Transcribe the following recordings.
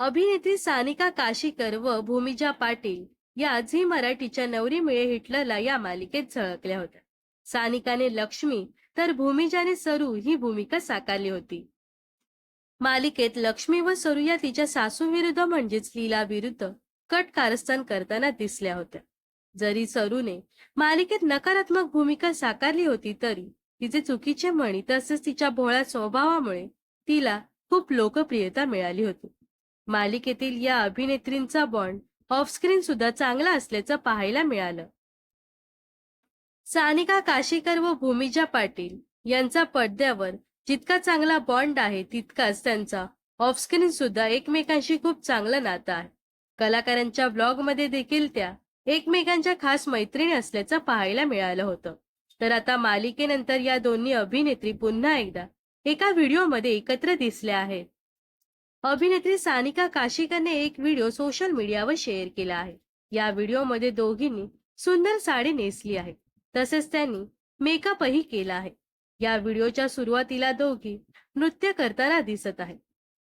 अभिनेत्री सानिका काशीकर व भूमिजा पाटील या झी मराठीच्या नवरी मिळे हिटलरला या मालिकेत झळकल्या होत्या. सानिकाने लक्ष्मी तर भूमिजाने सरू ही भूमिका साकारली होती. मालिकेत लक्ष्मी व सरू या तिच्या सासू विरुद्ध म्हणजेच लीला विरुद्ध कट कारस्थान करताना दिसल्या होत्या. जरी सरूने मालिकेत नकारात्मक भूमिका साकारली होती तरी तिचे चुकीचे म्हणी तसेच तिच्या भोळ्या स्वभावामुळे तिला खूप लोकप्रियता मिळाली होती. मालिकेतील या अभिनेत्रींचा बॉन्ड ऑफस्क्रीन सुद्धा चांगला असल्याचं पाहायला मिळालं. सानिका काशीकर व भूमिजा पाटील यांचा पडद्यावर जितका चांगला बॉन्ड आहे तितकाच त्यांचा ऑफस्क्रीन सुद्धा एकमेकांशी खूप चांगलं नातं आहे. कलाकारांच्या ब्लॉगमध्ये देखील त्या एकमेकांच्या खास मैत्रिणी असल्याचं पाहायला मिळालं होतं. तर आता मालिकेनंतर या दोन्ही अभिनेत्री पुन्हा एकदा एका व्हिडिओमध्ये एकत्र दिसल्या आहेत. अभिनेत्री सानिका काशीकरने एक व्हिडिओ सोशल मीडियावर शेअर केला आहे. या व्हिडिओमध्ये दोघींनी सुंदर साडी नेसली आहे. तसेच त्यांनी मेकअपही केला आहे. या व्हिडिओच्या सुरुवातीला दोघी नृत्य करताना दिसत आहेत.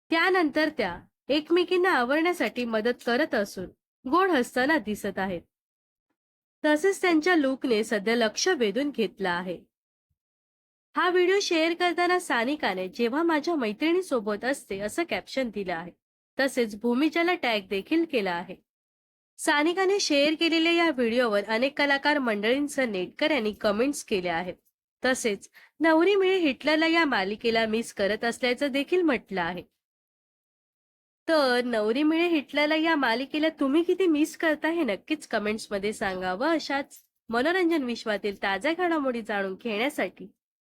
त्यानंतर त्या एकमेकींना आवरण्यासाठी मदत करत असून गोड हसताना दिसत आहेत. तसेच त्यांच्या लुकने सध्या लक्ष वेधून घेतलं आहे. हा व्हिडिओ शेअर करताना सानिकाने जेव्हा माझ्या मैत्रिणी सोबत असते असं कॅप्शन दिलं आहे. तसेच भूमिजाला टॅग देखील केला आहे. सानिकाने शेअर केलेल्या या व्हिडिओवर अनेक कलाकार मंडळींसह नेटकर यांनी कमेंट्स केल्या आहेत. तसेच नवरी मिळे हिटलरला या मालिकेला मिस करत असल्याचं देखील म्हटलं आहे. तर नवरी मिळे हिटलरला या मालिकेला तुम्ही किती मिस करता हे नक्कीच कमेंट्समध्ये सांगा व अशाच मनोरंजन विश्वातील ताज्या घडामोडी जाणून घेण्यासाठी.